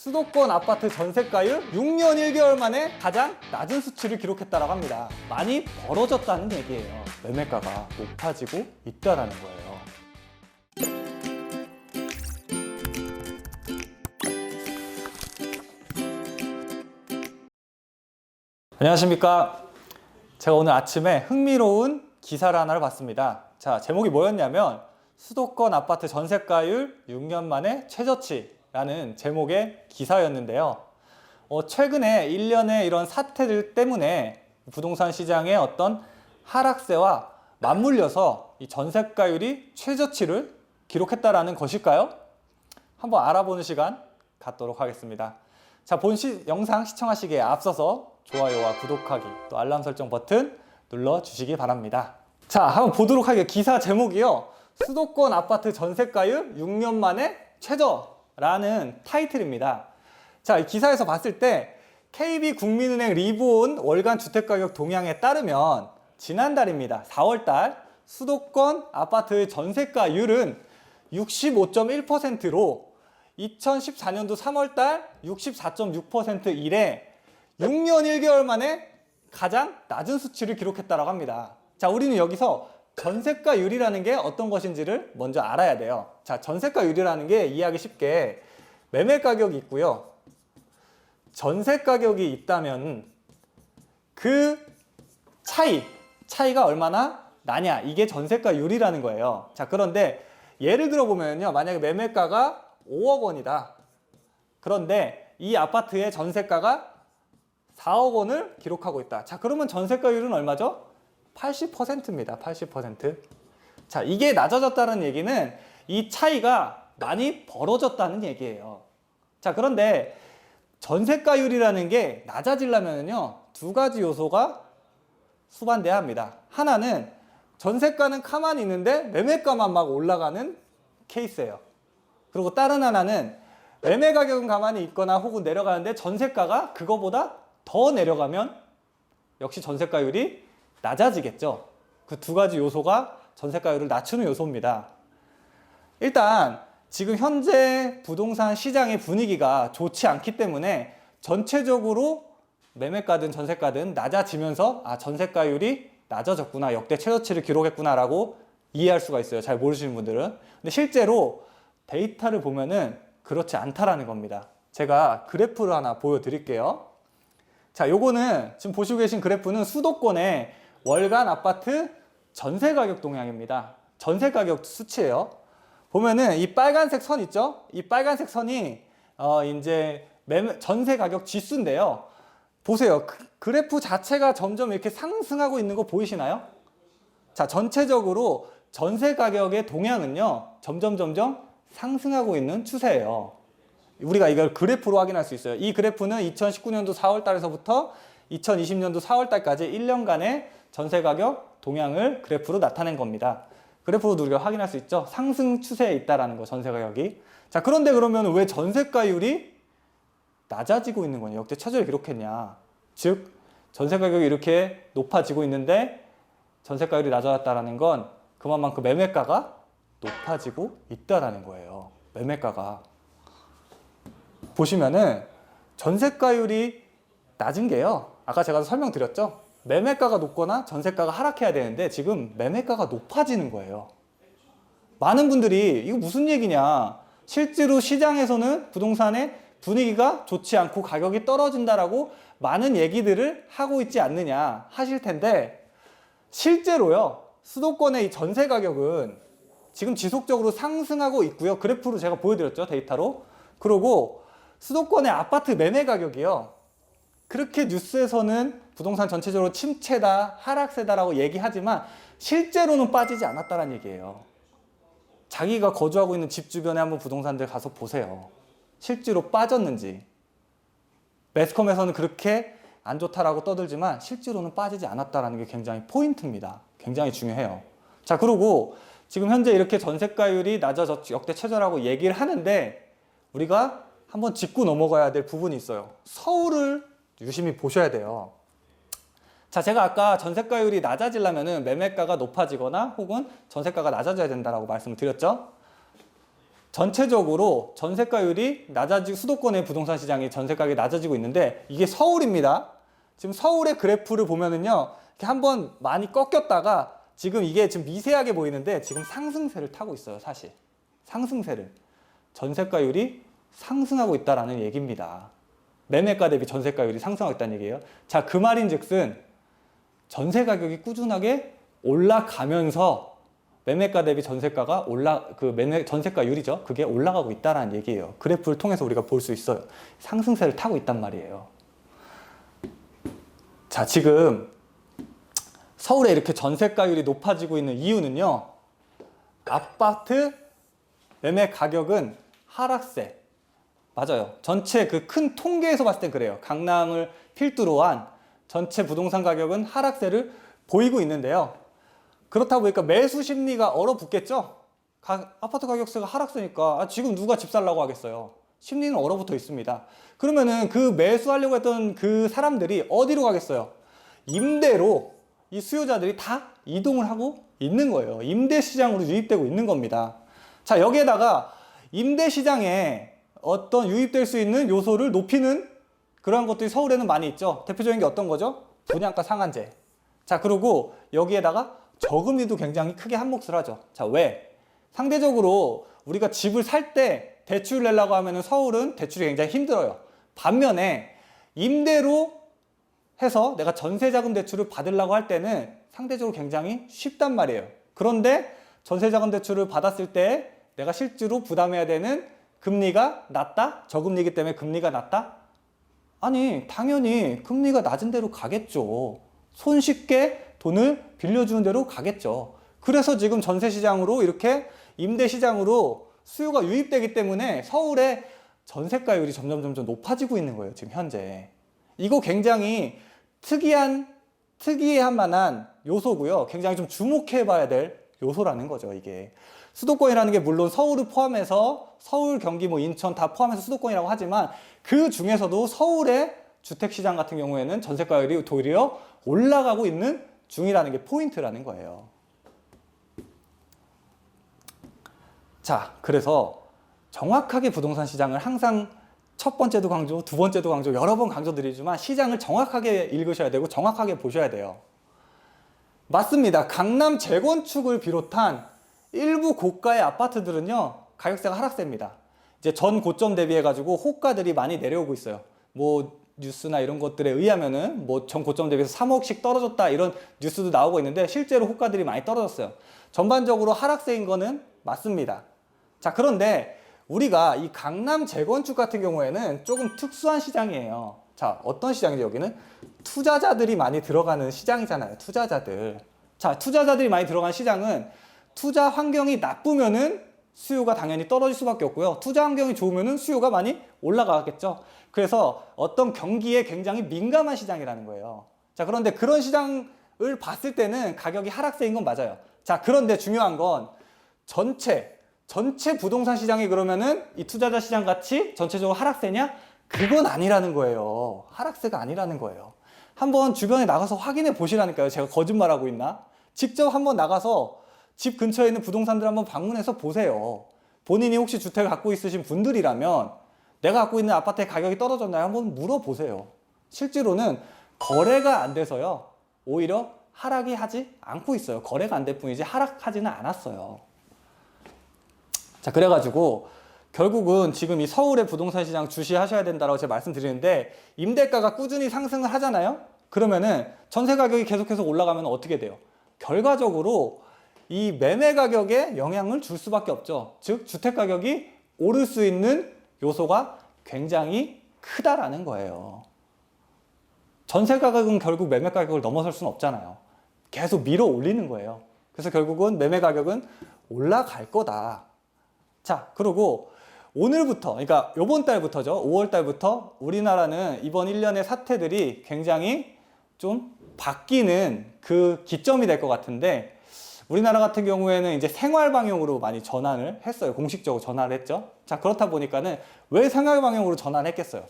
수도권 아파트 전세가율 6년 1개월 만에 가장 낮은 수치를 기록했다고 합니다. 많이 벌어졌다는 얘기예요. 매매가가 높아지고 있다라는 거예요. 안녕하십니까. 제가 오늘 아침에 흥미로운 기사를 하나를 봤습니다. 자, 제목이 뭐였냐면 수도권 아파트 전세가율 6년 만에 최저치 라는 제목의 기사였는데요. 어, 최근에 일련의 이런 사태들 때문에 부동산 시장의 어떤 하락세와 맞물려서 이 전세가율이 최저치를 기록했다라는 것일까요? 한번 알아보는 시간 갖도록 하겠습니다. 자, 본 시, 영상 시청하시기에 앞서서 좋아요와 구독하기, 또 알람 설정 버튼 눌러 주시기 바랍니다. 자, 한번 보도록 하겠습니다. 기사 제목이요. 수도권 아파트 전세가율 6년 만에 최저 라는 타이틀입니다. 자, 이 기사에서 봤을 때 KB 국민은행 리본 월간 주택가격 동향에 따르면 지난달입니다. 4월달 수도권 아파트 전세가율은 65.1%로 2014년도 3월달 64.6% 이래 6년 1개월 만에 가장 낮은 수치를 기록했다고 합니다. 자, 우리는 여기서 전세가율이라는 게 어떤 것인지를 먼저 알아야 돼요. 자, 전세가율이라는 게 이해하기 쉽게 매매 가격이 있고요. 전세 가격이 있다면 그 차이, 차이가 얼마나 나냐. 이게 전세가율이라는 거예요. 자, 그런데 예를 들어 보면요. 만약에 매매가가 5억 원이다. 그런데 이 아파트의 전세가가 4억 원을 기록하고 있다. 자, 그러면 전세가율은 얼마죠? 80%입니다. 80%. 자, 이게 낮아졌다는 얘기는 이 차이가 많이 벌어졌다는 얘기예요. 자, 그런데 전세가율이라는 게 낮아지려면요. 두 가지 요소가 수반돼야 합니다. 하나는 전세가는 가만히 있는데 매매가만 막 올라가는 케이스예요. 그리고 다른 하나는 매매 가격은 가만히 있거나 혹은 내려가는데 전세가가 그거보다 더 내려가면 역시 전세가율이 낮아지겠죠. 그 두 가지 요소가 전세가율을 낮추는 요소입니다. 일단 지금 현재 부동산 시장의 분위기가 좋지 않기 때문에 전체적으로 매매가든 전세가든 낮아지면서 아 전세가율이 낮아졌구나 역대 최저치를 기록했구나라고 이해할 수가 있어요. 잘 모르시는 분들은. 근데 실제로 데이터를 보면은 그렇지 않다라는 겁니다. 제가 그래프를 하나 보여드릴게요. 자, 요거는 지금 보시고 계신 그래프는 수도권의 월간 아파트 전세 가격 동향입니다. 전세 가격 수치예요. 보면은 이 빨간색 선 있죠? 이 빨간색 선이 어 이제 전세 가격 지수인데요. 보세요. 그, 그래프 자체가 점점 이렇게 상승하고 있는 거 보이시나요? 자, 전체적으로 전세 가격의 동향은요. 점점 점점 상승하고 있는 추세예요. 우리가 이걸 그래프로 확인할 수 있어요. 이 그래프는 2019년도 4월 달에서부터 2020년도 4월 달까지 1년간의 전세 가격 동향을 그래프로 나타낸 겁니다. 그래프로 우리가 확인할 수 있죠. 상승 추세에 있다라는 거 전세 가격이. 자, 그런데 그러면 왜 전세가율이 낮아지고 있는 거냐? 역대 최저를 기록했냐? 즉 전세 가격이 이렇게 높아지고 있는데 전세가율이 낮아졌다라는 건 그만큼 매매가가 높아지고 있다라는 거예요. 매매가가 보시면은 전세가율이 낮은 게요. 아까 제가 설명드렸죠. 매매가가 높거나 전세가가 하락해야 되는데 지금 매매가가 높아지는 거예요. 많은 분들이 이거 무슨 얘기냐? 실제로 시장에서는 부동산의 분위기가 좋지 않고 가격이 떨어진다라고 많은 얘기들을 하고 있지 않느냐 하실 텐데 실제로요. 수도권의 이 전세 가격은 지금 지속적으로 상승하고 있고요. 그래프로 제가 보여드렸죠. 데이터로. 그리고 수도권의 아파트 매매 가격이요. 그렇게 뉴스에서는 부동산 전체적으로 침체다, 하락세다라고 얘기하지만 실제로는 빠지지 않았다는 얘기예요. 자기가 거주하고 있는 집 주변에 한번 부동산들 가서 보세요. 실제로 빠졌는지. 매스컴에서는 그렇게 안 좋다라고 떠들지만 실제로는 빠지지 않았다라는 게 굉장히 포인트입니다. 굉장히 중요해요. 자, 그리고 지금 현재 이렇게 전세가율이 낮아졌 역대 최저라고 얘기를 하는데 우리가 한번 짚고 넘어가야 될 부분이 있어요. 서울을 유심히 보셔야 돼요. 자, 제가 아까 전세가율이 낮아지려면은 매매가가 높아지거나 혹은 전세가가 낮아져야 된다라고 말씀을 드렸죠. 전체적으로 전세가율이 낮아지고 수도권의 부동산 시장이 전세가격이 낮아지고 있는데 이게 서울입니다. 지금 서울의 그래프를 보면은요. 이렇게 한번 많이 꺾였다가 지금 이게 지금 미세하게 보이는데 지금 상승세를 타고 있어요, 사실. 상승세를. 전세가율이 상승하고 있다라는 얘기입니다. 매매가 대비 전세 가율이 상승하고 있다는 얘기예요. 자, 그 말인 즉슨 전세 가격이 꾸준하게 올라가면서 매매가 대비 전세가가 올라 그 매매 전세가율이죠. 그게 올라가고 있다라는 얘기예요. 그래프를 통해서 우리가 볼 수 있어요. 상승세를 타고 있단 말이에요. 자, 지금 서울에 이렇게 전세가율이 높아지고 있는 이유는요. 아파트 매매 가격은 하락세. 맞아요. 전체 그 큰 통계에서 봤을 땐 그래요. 강남을 필두로 한 전체 부동산 가격은 하락세를 보이고 있는데요. 그렇다 보니까 매수 심리가 얼어붙겠죠? 가- 아파트 가격세가 하락세니까 아, 지금 누가 집 살라고 하겠어요? 심리는 얼어붙어 있습니다. 그러면은 그 매수하려고 했던 그 사람들이 어디로 가겠어요? 임대로 이 수요자들이 다 이동을 하고 있는 거예요. 임대 시장으로 유입되고 있는 겁니다. 자, 여기에다가 임대 시장에 어떤 유입될 수 있는 요소를 높이는 그러한 것들이 서울에는 많이 있죠. 대표적인 게 어떤 거죠? 분양가 상한제. 자, 그리고 여기에다가 저금리도 굉장히 크게 한몫을 하죠. 자, 왜? 상대적으로 우리가 집을 살 때 대출 내려고 하면은 서울은 대출이 굉장히 힘들어요. 반면에 임대로 해서 내가 전세자금 대출을 받으려고 할 때는 상대적으로 굉장히 쉽단 말이에요. 그런데 전세자금 대출을 받았을 때 내가 실제로 부담해야 되는 금리가 낮다? 저금리이기 때문에 금리가 낮다? 아니, 당연히 금리가 낮은 대로 가겠죠. 손쉽게 돈을 빌려주는 대로 가겠죠. 그래서 지금 전세 시장으로 이렇게 임대 시장으로 수요가 유입되기 때문에 서울의 전세가율이 점점 점점 높아지고 있는 거예요, 지금 현재. 이거 굉장히 특이한, 특이한 만한 요소고요. 굉장히 좀 주목해 봐야 될 요소라는 거죠, 이게. 수도권이라는 게 물론 서울을 포함해서 서울, 경기, 뭐 인천 다 포함해서 수도권이라고 하지만 그 중에서도 서울의 주택시장 같은 경우에는 전세가율이 도리어 올라가고 있는 중이라는 게 포인트라는 거예요. 자, 그래서 정확하게 부동산 시장을 항상 첫 번째도 강조, 두 번째도 강조, 여러 번 강조드리지만 시장을 정확하게 읽으셔야 되고 정확하게 보셔야 돼요. 맞습니다. 강남 재건축을 비롯한 일부 고가의 아파트들은요, 가격세가 하락세입니다. 이제 전 고점 대비해 가지고 호가들이 많이 내려오고 있어요. 뭐, 뉴스나 이런 것들에 의하면은 뭐 전 고점 대비해서 3억씩 떨어졌다 이런 뉴스도 나오고 있는데 실제로 호가들이 많이 떨어졌어요. 전반적으로 하락세인 거는 맞습니다. 자, 그런데 우리가 이 강남 재건축 같은 경우에는 조금 특수한 시장이에요. 자, 어떤 시장이죠, 여기는? 투자자들이 많이 들어가는 시장이잖아요. 투자자들. 자, 투자자들이 많이 들어가는 시장은 투자 환경이 나쁘면은 수요가 당연히 떨어질 수밖에 없고요. 투자 환경이 좋으면은 수요가 많이 올라가겠죠. 그래서 어떤 경기에 굉장히 민감한 시장이라는 거예요. 자, 그런데 그런 시장을 봤을 때는 가격이 하락세인 건 맞아요. 자, 그런데 중요한 건 전체 전체 부동산 시장이 그러면은 이 투자자 시장 같이 전체적으로 하락세냐? 그건 아니라는 거예요. 하락세가 아니라는 거예요. 한번 주변에 나가서 확인해 보시라니까요. 제가 거짓말하고 있나? 직접 한번 나가서 집 근처에 있는 부동산들 한번 방문해서 보세요. 본인이 혹시 주택을 갖고 있으신 분들이라면 내가 갖고 있는 아파트의 가격이 떨어졌나요? 한번 물어보세요. 실제로는 거래가 안 돼서요. 오히려 하락이 하지 않고 있어요. 거래가 안 될 뿐이지 하락하지는 않았어요. 자, 그래가지고 결국은 지금 이 서울의 부동산 시장 주시하셔야 된다라고 제가 말씀드리는데 임대가가 꾸준히 상승을 하잖아요. 그러면은 전세 가격이 계속해서 올라가면 어떻게 돼요? 결과적으로 이 매매 가격에 영향을 줄 수밖에 없죠. 즉 주택 가격이 오를 수 있는 요소가 굉장히 크다라는 거예요. 전세 가격은 결국 매매 가격을 넘어설 수는 없잖아요. 계속 밀어 올리는 거예요. 그래서 결국은 매매 가격은 올라갈 거다. 자, 그리고 오늘부터, 그러니까 요번 달부터죠. 5월 달부터 우리나라는 이번 1년의 사태들이 굉장히 좀 바뀌는 그 기점이 될 것 같은데 우리나라 같은 경우에는 이제 생활 방향으로 많이 전환을 했어요. 공식적으로 전환을 했죠. 자, 그렇다 보니까는 왜 생활 방향으로 전환을 했겠어요?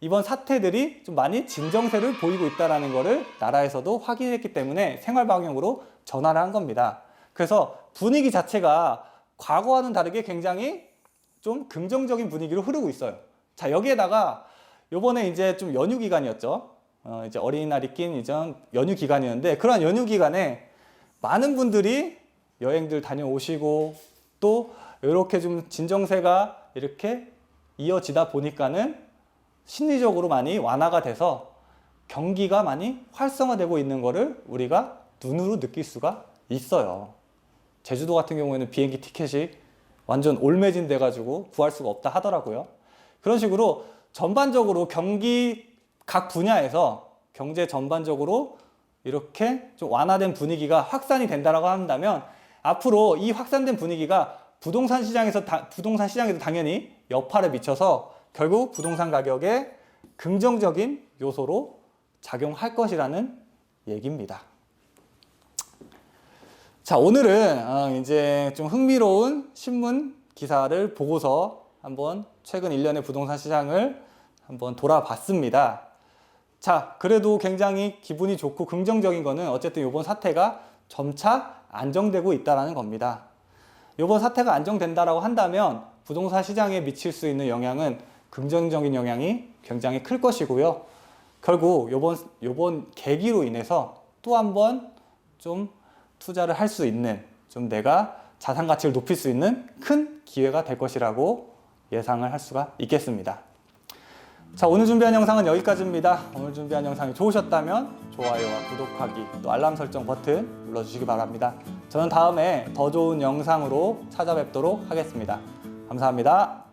이번 사태들이 좀 많이 진정세를 보이고 있다는 거를 나라에서도 확인했기 때문에 생활 방향으로 전환을 한 겁니다. 그래서 분위기 자체가 과거와는 다르게 굉장히 좀 긍정적인 분위기로 흐르고 있어요. 자, 여기에다가 요번에 이제 좀 연휴 기간이었죠. 어, 이제 어린이날이 낀 이제 연휴 기간이었는데 그러한 연휴 기간에 많은 분들이 여행들 다녀오시고 또 이렇게 좀 진정세가 이렇게 이어지다 보니까는 심리적으로 많이 완화가 돼서 경기가 많이 활성화되고 있는 거를 우리가 눈으로 느낄 수가 있어요. 제주도 같은 경우에는 비행기 티켓이 완전 올매진 돼가지고 구할 수가 없다 하더라고요. 그런 식으로 전반적으로 경기 각 분야에서 경제 전반적으로 이렇게 좀 완화된 분위기가 확산이 된다라고 한다면 앞으로 이 확산된 분위기가 부동산 시장에서 다- 부동산 시장에도 당연히 여파를 미쳐서 결국 부동산 가격에 긍정적인 요소로 작용할 것이라는 얘기입니다. 자, 오늘은 어, 이제 좀 흥미로운 신문 기사를 보고서 한번 최근 1년의 부동산 시장을 한번 돌아봤습니다. 자, 그래도 굉장히 기분이 좋고 긍정적인 거는 어쨌든 이번 사태가 점차 안정되고 있다는 겁니다. 이번 사태가 안정된다라고 한다면 부동산 시장에 미칠 수 있는 영향은 긍정적인 영향이 굉장히 클 것이고요. 결국 이번 요번 계기로 인해서 또 한 번 좀 투자를 할 수 있는 좀 내가 자산 가치를 높일 수 있는 큰 기회가 될 것이라고 예상을 할 수가 있겠습니다. 자, 오늘 준비한 영상은 여기까지입니다. 오늘 준비한 영상이 좋으셨다면 좋아요와 구독하기 또 알람 설정 버튼 눌러주시기 바랍니다. 저는 다음에 더 좋은 영상으로 찾아뵙도록 하겠습니다. 감사합니다.